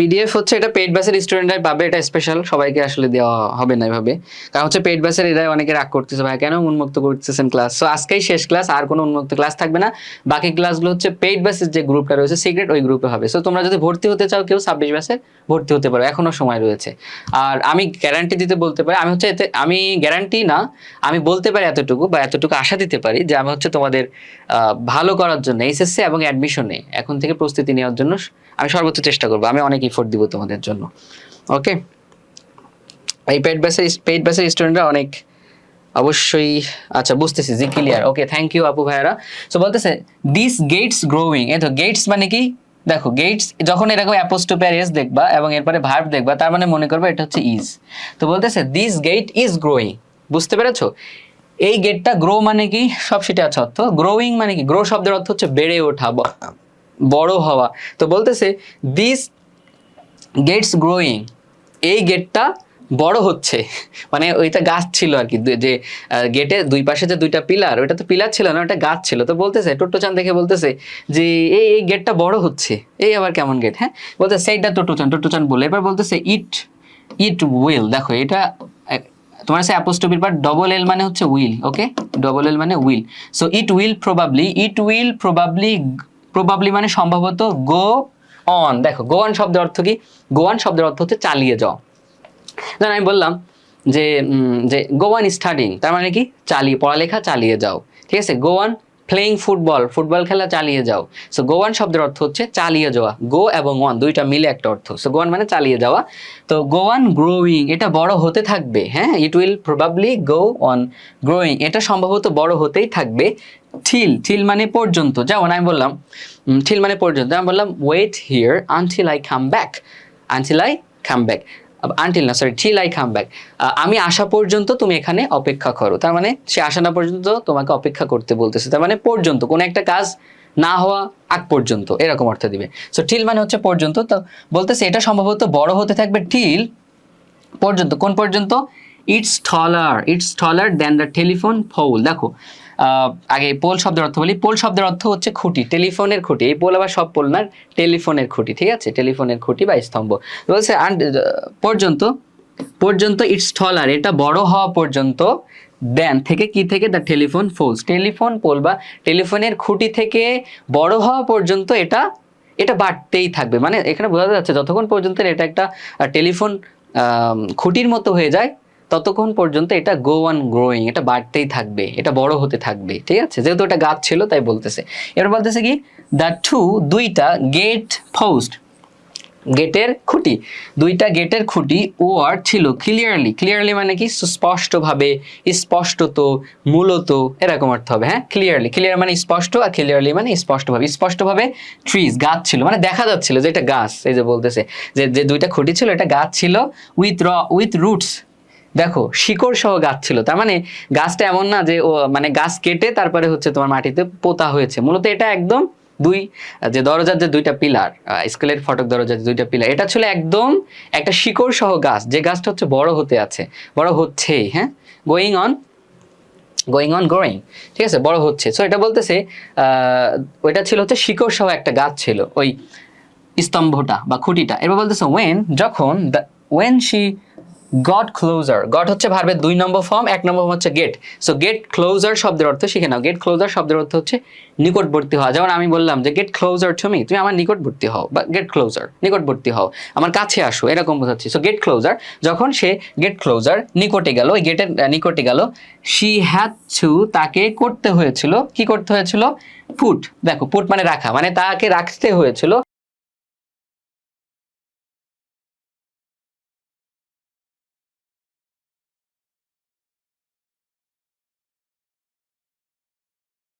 PDF হচ্ছে এটা paid ব্যাচের স্টুডেন্টরাই পাবে, এটা স্পেশাল সবাইকে আসলে দেওয়া হবে না এভাবে। কারণ হচ্ছে পেইড ব্যাচের এরাই অনেকে রাগ করতেছে, ভাই কেন উন্মুক্ত করতেছেন ক্লাস সো আজকেই শেষ ক্লাস আর কোনো উন্মুক্ত ক্লাস থাকবে না। বাকি ক্লাসগুলো হচ্ছে পেইড ব্যাচের যে গ্রুপটা রয়েছে সিক্রেট ওই গ্রুপে হবে। সো তোমরা যদি ভর্তি হতে চাও কেউ ছাব্বিশ ব্যাচে ভর্তি হতে পারো, এখনও সময় রয়েছে। আর আমি গ্যারান্টি দিতে বলতে পারি, আমি হচ্ছে এতে, আমি গ্যারান্টি না, আমি বলতে পারি এতটুকু বা এতটুকু আশা দিতে পারি যে আমি হচ্ছে তোমাদের ভালো করার জন্য, এইচএসসি এবং অ্যাডমিশনে এখন থেকে প্রস্তুতি নেওয়ার জন্য আমি সর্বোচ্চ চেষ্টা করব। আমি অনেক ইফোর্ট দিব তোমাদের জন্য ওকে এই পেড ব্যাসের পেড ব্যাসের স্টুডেন্টরা অনেক অবশ্যই আচ্ছা বুঝতেছি জি ক্লিয়ার ওকে থ্যাংক ইউ আপু ভাইয়ারা। সো বলতেছে দিস গেটস গ্রোয়িং এই তো গেটস মানে কি? দেখো গেটস যখন এরকম অ্যাপোস্টোপিয়ার এস দেখবা এবং এরপরে ভার্ব দেখবা, তার মানে মনে করবে এটা হচ্ছে ইজ তো বলতেছে দিস গেট ইজ গ্রোয়িং বুঝতে পেরেছ? এই গেটটা গ্রো মানে কি? সব সেটা আছে অর্থ। গ্রোয়িং মানে কি? গ্রো শব্দের অর্থ হচ্ছে বেড়ে ওঠা বড় হওয়া। তো বলতেছে দিস গেটস গ্রোয়িং এই গেটটা বড় হচ্ছে। মানে ওইটা গাছ ছিল আর কি যে গেটে দুই পাশে যে দুইটা পিলার ওইটা তো পিলার ছিল না ওটা গাছ ছিল। তো বলতেছে টোটোচান দেখে বলতেছে যে, এই এই গেটটা বড় হচ্ছে। এই আবার কেমন গেট হ্যাঁ? বলতে সেইটা টোটোচান টোটোচান বলে। এবার বলতেছে ইট ইট উইল দেখো, এটা তোমার সে অ্যাপোস্টপির পর ডবল এল মানে হচ্ছে উইল ওকে ডবল এল মানে will so it will probably it will probably probably মানে সম্ভবত গো অন দেখো গোয়ান শব্দের অর্থ কি? গোয়ান শব্দের অর্থ হচ্ছে চালিয়ে যাও যেন আমি বললাম যে যে গোয়ান স্টাডিং তার মানে কি? চালিয়ে, পড়ালেখা চালিয়ে যাও। ঠিক আছে? গোয়ান প্লেইং ফুটবল ফুটবল খেলা চালিয়ে যাও। সো গোয়ান শব্দের অর্থ হচ্ছে চালিয়ে যাওয়া। গো এবং ওয়ান দুইটা মিলে একটা অর্থ। সো গোয়ান মানে চালিয়ে যাওয়া। তো গোয়ান গ্রোয়িং এটা বড় হতে থাকবে হ্যাঁ? It will probably go on growing এটা সম্ভবত বড় হতেই থাকবে ঠিল ঠিল মানে পর্যন্ত। যেমন আমি বললাম ঠিল মানে পর্যন্ত। আমি বললাম wait here until I come back until I come back until না sorry till I come back আমি আসা পর্যন্ত তুমি এখানে অপেক্ষা করো। তার মানে সে আসা না পর্যন্ত তোমাকে অপেক্ষা করতে বলতেছে। তার মানে পর্যন্ত, কোনো একটা কাজ না হওয়া আগ পর্যন্ত, এরকম অর্থ দিবে। সো ঠিল মানে হচ্ছে পর্যন্ত, তো বলতেছে, এটা সম্ভবত বড় হতে থাকবে ঠিল পর্যন্ত। কোন পর্যন্ত? It's taller it's taller than the telephone pole দেখো আগে পোল শব্দের অর্থ বলি। পোল শব্দের অর্থ হচ্ছে খুঁটি, টেলিফোনের খুঁটি। এই পোল আবার সব পোল না, টেলিফোনের খুঁটি, ঠিক আছে? টেলিফোনের খুঁটি বা স্তম্ভ। বলছে পর্যন্ত পর্যন্ত ইটস টলার, এটা বড় হওয়া পর্যন্ত দেন, থেকে কি থেকে? The telephone poles telephone pole বা টেলিফোনের খুঁটি থেকে বড় হওয়া পর্যন্ত এটা এটা বাড়তেই থাকবে। মানে এখানে বোঝা যাচ্ছে, যতক্ষণ পর্যন্ত এটা একটা টেলিফোন খুঁটির মতো হয়ে যায় ততক্ষণ পর্যন্ত এটা গো অন গ্রোয়িং এটা বাড়তেই থাকবে, এটা বড় হতে থাকবে, ঠিক আছে? যেহেতু এটা গাছ ছিল, তাই বলতেছে। এবার বলতেছে কি? দ্য টু দুইটা গেট পোস্ট গেটের খুঁটি, দুইটা গেটের খুঁটি ওয়ার ছিল ক্লিয়ারলি ক্লিয়ারলি মানে কি? স্পষ্টভাবে স্পষ্টত, মূলত, এরকম অর্থ হবে হ্যাঁ? ক্লিয়ারলি ক্লিয়ার মানে স্পষ্ট আর ক্লিয়ারলি মানে স্পষ্টভাবে স্পষ্টভাবে ট্রিজ গাছ ছিল মানে দেখা যাচ্ছিল যে এটা গাছ, এই যে বলতেছে, যে যে দুইটা খুঁটি ছিল, এটা গাছ ছিল উইথ র উইথ রুটস দেখো শিকড় সহ গাছ ছিল। তার মানে গাছটা এমন না যে ও মানে গাছ কেটে তারপরে হচ্ছে তোমার মাটিতে পোতা হয়েছে। মূলত এটা একদম দুই, যে দরজার যে দুইটা পিলার স্কুলের ফটক দরজার যে দুইটা পিলার, এটা ছিল একদম একটা শিকড় সহ গাছ, যে গাছটা হচ্ছে বড় হতে আছে, বড় হচ্ছেই হ্যাঁ? Going on going on growing ঠিক আছে? বড় হচ্ছে। সো এটা বলতেছে ওইটা ছিল হচ্ছে শিকড় সহ একটা গাছ ছিল, ওই স্তম্ভটা বা খুঁটিটা। এবার বলতেছে ওয়েন যখন the when she got closer got হচ্ছে ভার্বের দুই নম্বর ফর্ম এক নম্বর form হচ্ছে গেট সো গেট ক্লোজার শব্দের অর্থ শিখে নাও। গেট ক্লোজার শব্দের অর্থ হচ্ছে নিকটবর্তী হওয়া। যেমন আমি বললাম যে গেট ক্লোজার টু মি তুমি আমার নিকটবর্তী হও বা গেট ক্লোজার নিকটবর্তী হও, আমার কাছে আসো, এরকম বোঝাচ্ছি। সো গেট ক্লোজার যখন সে গেট ক্লোজার নিকটে গেল ওই গেটের নিকটে গেল শি হ্যাড টু তাকে করতে হয়েছিল, কি করতে হয়েছিল? পুট দেখো পুট মানে রাখা মানে তাকে রাখতে হয়েছিল